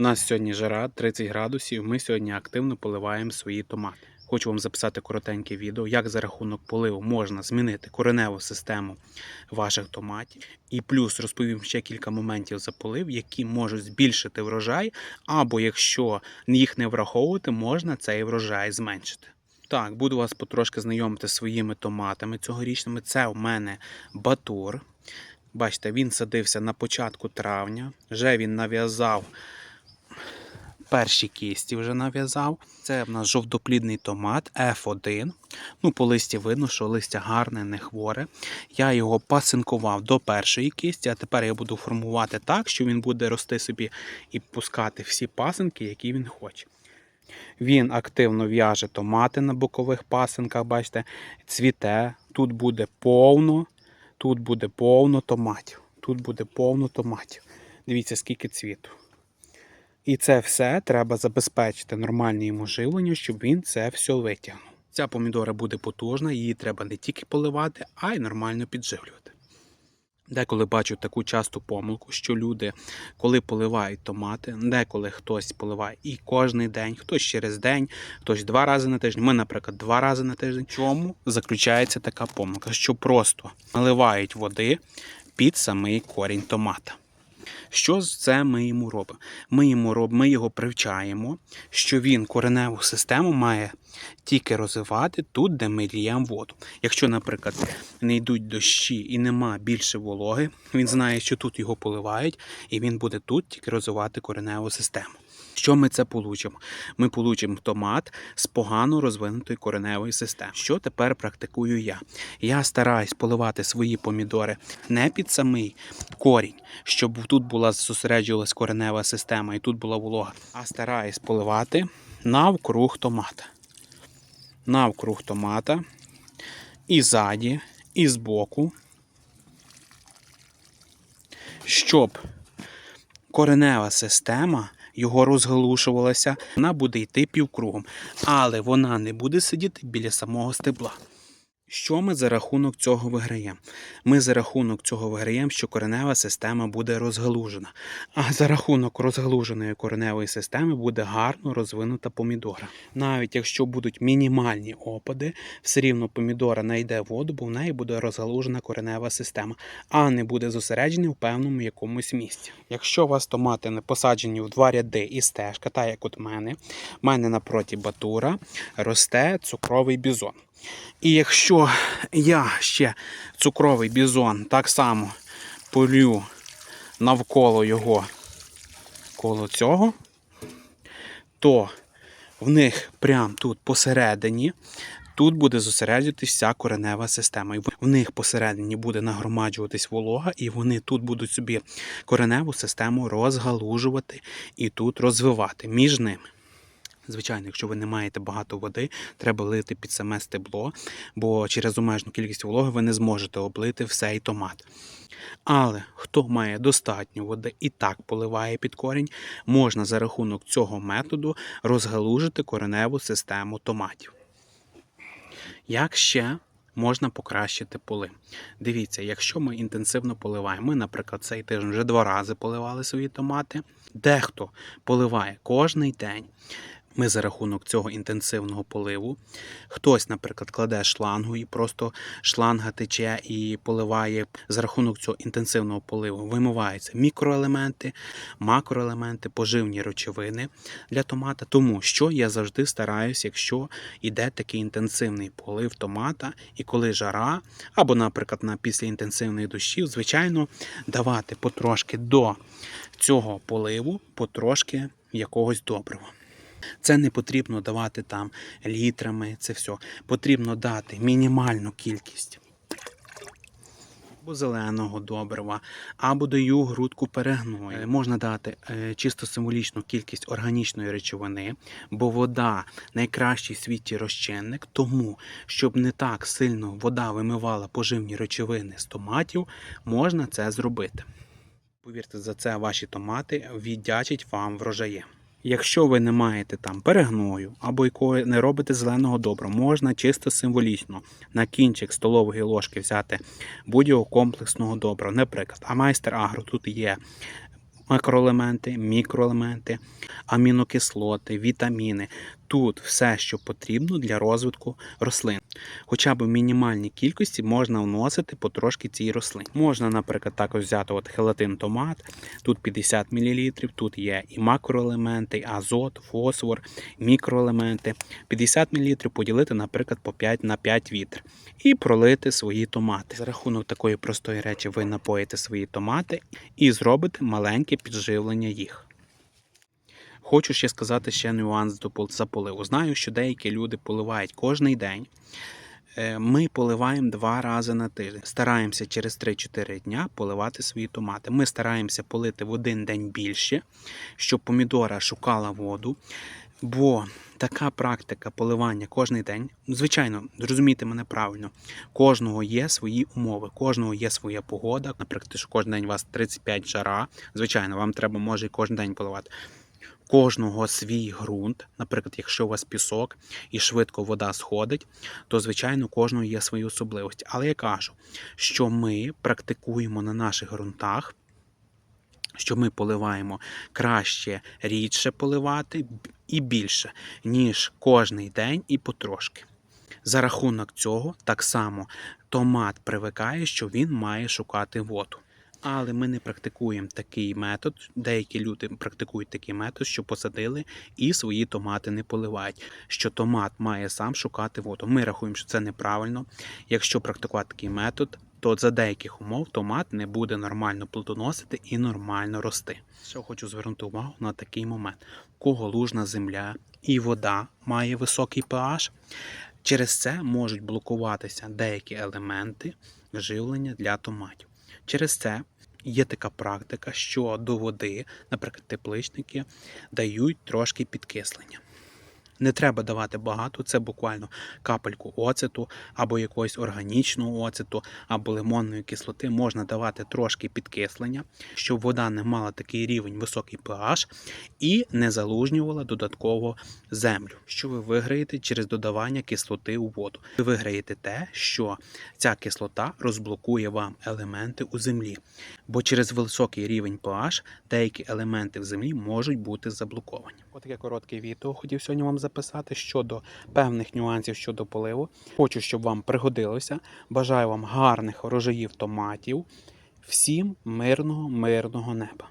У нас сьогодні жара 30 градусів. Ми сьогодні активно поливаємо свої томати. Хочу вам записати коротеньке відео, як за рахунок поливу можна змінити кореневу систему ваших томатів. І плюс розповім ще кілька моментів за полив, які можуть збільшити врожай, або якщо їх не враховувати, можна цей врожай зменшити. Так, буду вас потрошки знайомити своїми томатами цьогорічними. Це у мене батур. Бачите, він садився на початку травня. Вже він нав'язав перші кісті вже нав'язав. Це в нас жовтоплідний томат F1. Ну, по листі видно, що листя гарне, не хворе. Я його пасинкував до першої кісті, а тепер я буду формувати так, що він буде рости собі і пускати всі пасинки, які він хоче. Він активно в'яже томати на бокових пасинках, бачите, цвіте. Тут буде повно, тут буде повно томатів. Тут буде повно томатів. Дивіться, скільки цвіту. І це все треба забезпечити нормальне йому живлення, щоб він це все витягнув. Ця помідора буде потужна, її треба не тільки поливати, а й нормально підживлювати. Деколи бачу таку часту помилку, що люди, коли поливають томати, деколи хтось поливає і кожен день, хтось через день, хтось два рази на тиждень. Ми, наприклад, два рази на тиждень. Чому заключається така помилка? Що просто наливають води під самий корінь томата. Що це ми йому робимо? Ми йому роб, ми його привчаємо, що він кореневу систему має тільки розвивати тут, де ми ліємо воду. Якщо, наприклад, не йдуть дощі і нема більше вологи, він знає, що тут його поливають, і він буде тут тільки розвивати кореневу систему. Що ми це получимо? Ми получимо томат з погано розвинутою кореневою системою. Що тепер практикую я? Я стараюсь поливати свої помідори не під самий корінь, щоб тут була зосереджувалась коренева система і тут була волога, а стараюсь поливати навкруг томата. Навкруг томата і ззаді, і збоку, щоб коренева система його розгалушувалася, вона буде йти півкругом, але вона не буде сидіти біля самого стебла. Що ми за рахунок цього виграємо? Ми за рахунок цього виграємо, що коренева система буде розгалужена. А за рахунок розгалуженої кореневої системи буде гарно розвинута помідора. Навіть якщо будуть мінімальні опади, все рівно помідора знайде воду, бо в неї буде розгалужена коренева система, а не буде зосереджена в певному якомусь місці. Якщо у вас томати не посаджені в два ряди і стежка, так як от мене, в мене напроти батура росте цукровий бізон. І якщо я ще цукровий бізон так само полю навколо його коло цього, то в них прямо тут посередині. Тут буде зосереджуватись вся коренева система. І в них посередині буде нагромаджуватись волога, і вони тут будуть собі кореневу систему розгалужувати і тут розвивати між ними. Звичайно, якщо ви не маєте багато води, треба лити під саме стебло, бо через обмежену кількість вологи ви не зможете облити всей томат. Але хто має достатньо води і так поливає під корінь, можна за рахунок цього методу розгалужити кореневу систему томатів. Як ще можна покращити поли? Дивіться, якщо ми інтенсивно поливаємо, ми, наприклад, цей тиждень вже два рази поливали свої томати. Дехто поливає кожний день. Ми за рахунок цього інтенсивного поливу. Хтось, наприклад, кладе шлангу і просто шланга тече і поливає. За рахунок цього інтенсивного поливу вимиваються мікроелементи, макроелементи, поживні речовини для томата. Тому що я завжди стараюся, якщо йде такий інтенсивний полив томата, і коли жара, або, наприклад, на після інтенсивних дощів, звичайно, давати потрошки до цього поливу, потрошки якогось добрива. Це не потрібно давати там літрами, це все. Потрібно дати мінімальну кількість або зеленого добрива, або даю грудку перегною. Е, Можна дати е, чисто символічну кількість органічної речовини, бо вода найкращий в світі розчинник, тому щоб не так сильно вода вимивала поживні речовини з томатів, можна це зробити. Повірте, за це ваші томати віддячать вам врожаєм. Якщо ви не маєте там перегною або якої не робите зеленого добру, можна чисто символічно на кінчик столової ложки взяти будь-якого комплексного добра. Наприклад, а майстер агро тут є макроелементи, мікроелементи, амінокислоти, вітаміни. Тут все, що потрібно для розвитку рослин. Хоча б в мінімальній кількості можна вносити потрошки цій рослин. Можна, наприклад, також взяти от хелатин томат, тут 50 мл, тут є і макроелементи, азот, фосфор, мікроелементи. 50 мл поділити, наприклад, по 5 на 5 вітр і пролити свої томати. За рахунок такої простої речі ви напоїте свої томати і зробите маленьке підживлення їх. Хочу ще сказати ще нюанс до за поливу. Знаю, що деякі люди поливають кожний день. Е, Ми поливаємо два рази на тиждень. Стараємося через 3-4 дня поливати свої томати. Ми стараємося полити в один день більше, щоб помідора шукала воду. Бо така практика поливання кожен день, ну, звичайно, зрозумійте мене правильно, кожного є свої умови, кожного є своя погода. Наприклад, що кожен день у вас 35 жара. Звичайно, вам треба може кожен день поливати. Кожного свій ґрунт, наприклад, якщо у вас пісок і швидко вода сходить, то звичайно кожного є свої особливості. Але я кажу, що ми практикуємо на наших ґрунтах, що ми поливаємо краще рідше поливати і більше, ніж кожний день і потрошки. За рахунок цього, так само томат привикає, що він має шукати воду. Але ми не практикуємо такий метод. Деякі люди практикують такий метод, що посадили і свої томати не поливають. Що томат має сам шукати воду. Ми рахуємо, що це неправильно. Якщо практикувати такий метод, то за деяких умов томат не буде нормально плодоносити і нормально рости. Що хочу звернути увагу на такий момент: кого лужна земля і вода має високий pH, через це можуть блокуватися деякі елементи живлення для томатів. Через це є така практика, що до води, наприклад, тепличники дають трошки підкислення. Не треба давати багато, це буквально капельку оцету або якогось органічного оцету, або лимонної кислоти. Можна давати трошки підкислення, щоб вода не мала такий рівень високий pH і не залужнювала додатково землю. Що ви виграєте через додавання кислоти у воду? Ви виграєте те, що ця кислота розблокує вам елементи у землі, бо через високий рівень pH деякі елементи в землі можуть бути заблоковані. Отаке коротке відео хотів сьогодні вам записати щодо певних нюансів щодо поливу. Хочу, щоб вам пригодилося. Бажаю вам гарних рожаїв томатів. Всім мирного, мирного неба.